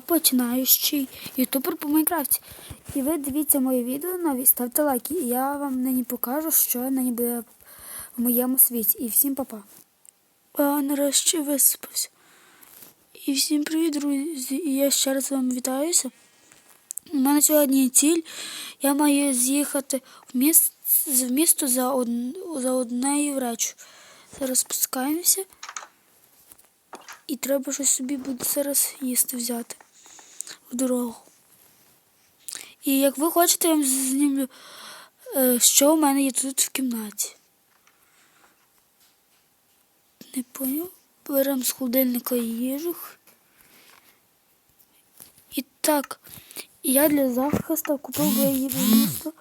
починаючий ютубер по Майнкрафті. І ви дивіться моє відео нові, ставте лайки. І я вам нині покажу, що нині буде в моєму світі. І всім па-па. А нарешті виспався. І всім привіт, друзі! І я ще раз з вами вітаюся. У мене сьогодні ціль. Я маю з'їхати в місто, в місто за, од, за однею речі. Зараз спускаємося. І треба щось собі буде зараз їсти взяти в дорогу. І як ви хочете, я вам знімлю, е, що у мене є тут в кімнаті. Не поняв. Беремо з холодильника їжу. І так, я для захисту купив їду в місто.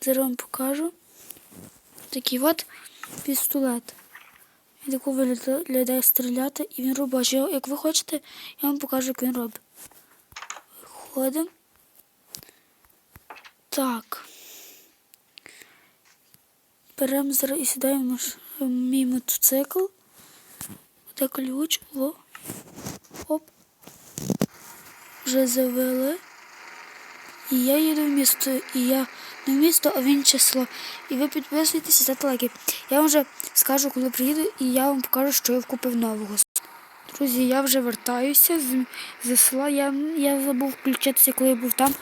Зараз вам покажу. Такий от пістолет. Він таку виглядає стріляти і він робочий. Як ви хочете, я вам покажу, як він робить. Виходимо. Так. Беремо зараз і сідаємо в мій мотоцикл. Де ключ. О. Оп. Вже завели. І я їду в місто. І я не в місто, а в інше село. І ви підписуєтеся ставте лайки. Я вам вже скажу, коли приїду, і я вам покажу, що я купив нового. Друзі, я вже вертаюся з, з села. Я, я забув включитися, коли я був там.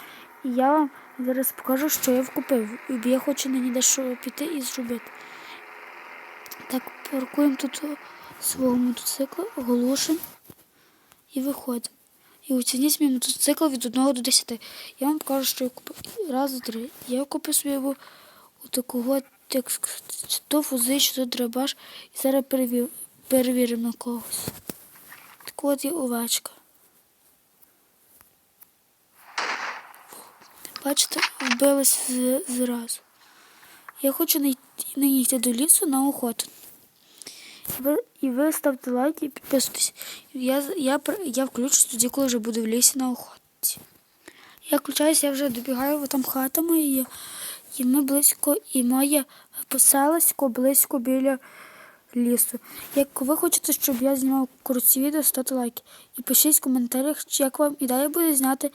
І я вам зараз покажу, що я вкупив. Я хочу нині дещо піти і зробити. Так, паркуємо тут свого мотоцикла, оголошень і виходимо. І оцініть мій мотоцикл від 1 до 10. Я вам покажу, що я купив. Раз, три. Я купив у такого, то чи то драбаш. І зараз перевіримо на когось. Є овечка. Бачите, вбилась зразу. Я хочу не йти, до лісу на охоту. І ви, і ви ставте лайки і підписуйтесь. Я, я, я включусь тоді, коли вже буду в лісі на охоті. Я включаюся, я вже добігаю, там хата моя. І ми близько, і моє поселисько близько біля лісу. Як ви хочете, щоб я знімав короткі відео, ставте лайки. І пишіть в коментарях, як вам ідея буде зняти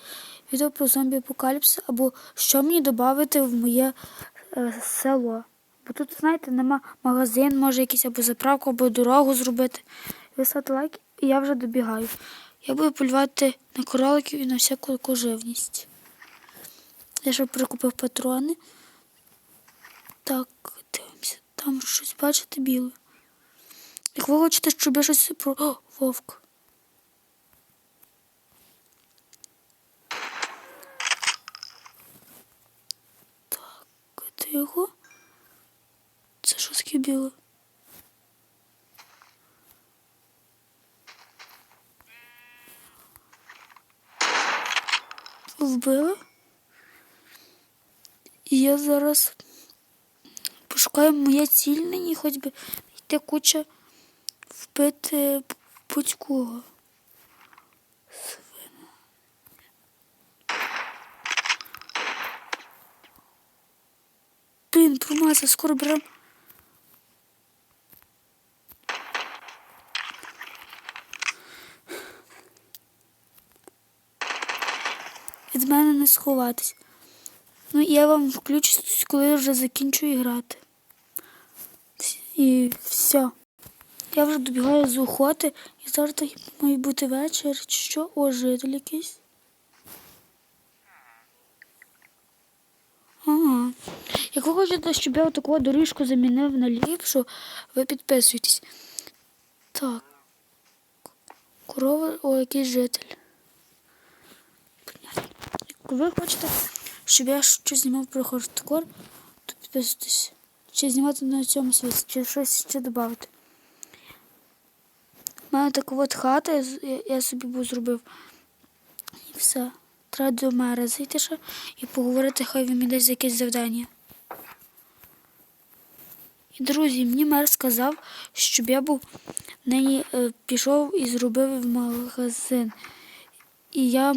відео про зомбі апокаліпс, або що мені додати в моє е, село. Бо тут, знаєте, нема магазин, може якийсь або заправку, або дорогу зробити. Ви ставте лайки, і я вже добігаю. Я буду полювати на короликів і на всяку таку живність. Я ще прикупив патрони. Так, дивимося. Там щось бачите біле. Як ви хочете, щоб я щось про. О, вовк. Так, це його. Це що таке біле? Вбили. І я зараз пошукаю моя ціль нині, хоч би йти куча вбити будь-кого. Свина. Блін, промазав, скоро берем. Від мене не сховатись. Ну, я вам включусь, коли вже закінчу грати. І все. Я вже добігаю з охоти і зараз так має бути вечір. Чи що? О, житель якийсь. Ага. Як ви хочете, щоб я таку доріжку замінив на ліпшу, ви підписуйтесь. Так. Корова, о, якийсь житель. Як ви хочете, щоб я щось знімав про хардкор, то підписуйтесь. Чи знімати на цьому світі, чи щось ще додати. У мене така от хата, я, собі був зробив. І все. Треба до мера зайти ще і поговорити, хай він мені дасть якесь завдання. І, друзі, мені мер сказав, щоб я був нині е, пішов і зробив магазин. І я,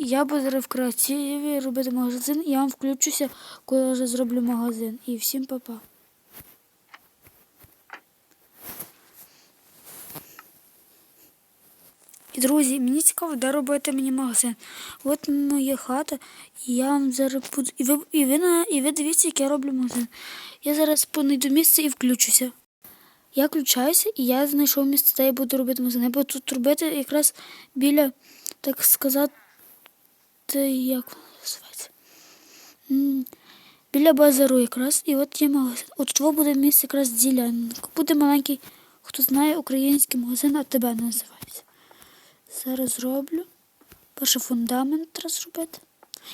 я буду в креативі робити магазин, і я вам включуся, коли вже зроблю магазин. І всім па-па. І друзі, мені цікаво, де робити мені магазин. От моя хата, і я вам зараз буду. І ви, і ви, і ви дивіться, як я роблю магазин. Я зараз понайду місце і включуся. Я включаюся і я знайшов місце, де я буду робити магазин. Я буду тут робити якраз біля, так сказати, як називається. Біля базару якраз. І от є магазин. От тут буде місце якраз ділянка. Буде маленький, хто знає, український магазин АТБ називається. Зараз зроблю. Перший фундамент треба зробити.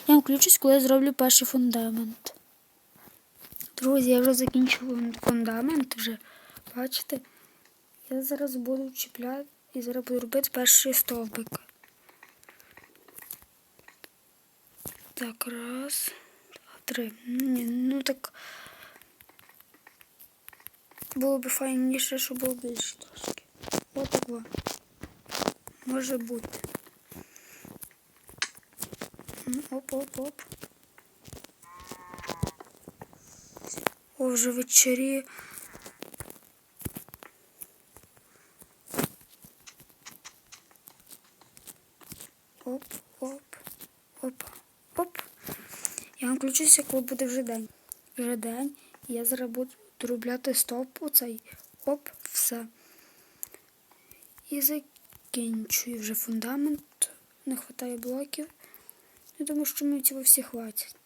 Я включусь, коли я зроблю перший фундамент. Друзі, я вже закінчив фундамент вже. Бачите? Я зараз буду чіпляти і зараз буду робити перший стовбик. Так, раз, два, три. Ну так. Було б файніше, щоб було більше трошки. Отак. Може бути. Оп, оп, оп. О, вже вечері. Оп, оп, оп, оп. Я вам включуся, коли буде вже день. Вже день. Я зараз буду доробляти стоп оцей. Оп, все. І закінчую вже фундамент. Не вистачає блоків. Я думаю, що мені цього всі хватить.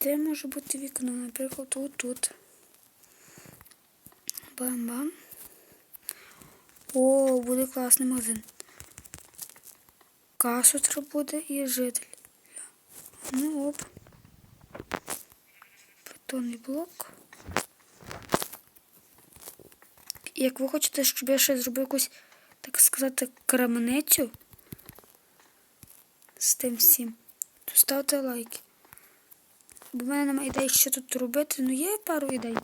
Де може бути вікно? Наприклад, отут. Бам-бам. О, буде класний магазин. Касу треба буде і житель. Ну оп. Бетонний блок. Як ви хочете, щоб я ще зробив якусь, так сказати, крамницю з тим всім, то ставте лайки. Бо в мене немає ідей, що тут робити. Ну є пару ідей.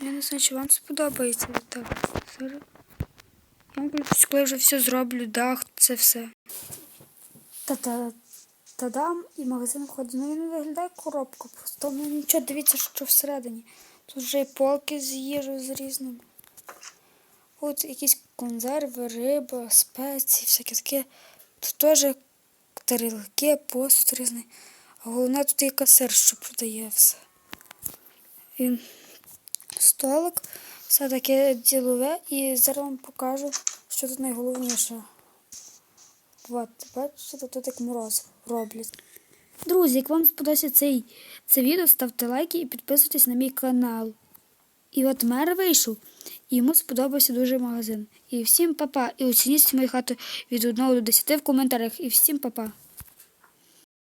Я не знаю, чи вам сподобається. Так, зараз. Я включусь, коли вже все зроблю, дах, це все. Та-та. Та-дам, і магазин входить. Ну він виглядає коробка. Просто ну нічого, дивіться, що всередині. Тут вже і полки з їжею з різним. От якісь консерви, риба, спеції, всяке таке. Тут теж тарілки, посуд різний. А головне тут є касир, що продає все. І столик, все таке ділове, і зараз вам покажу, що тут найголовніше. От, бачите, тут як мороз роблять. Друзі, як вам сподобався цей, це відео, ставте лайки і підписуйтесь на мій канал. І от мер вийшов, йому сподобався дуже магазин. І всім па-па. І оцініть мою хату від 1 до 10 в коментарях. І всім па-па.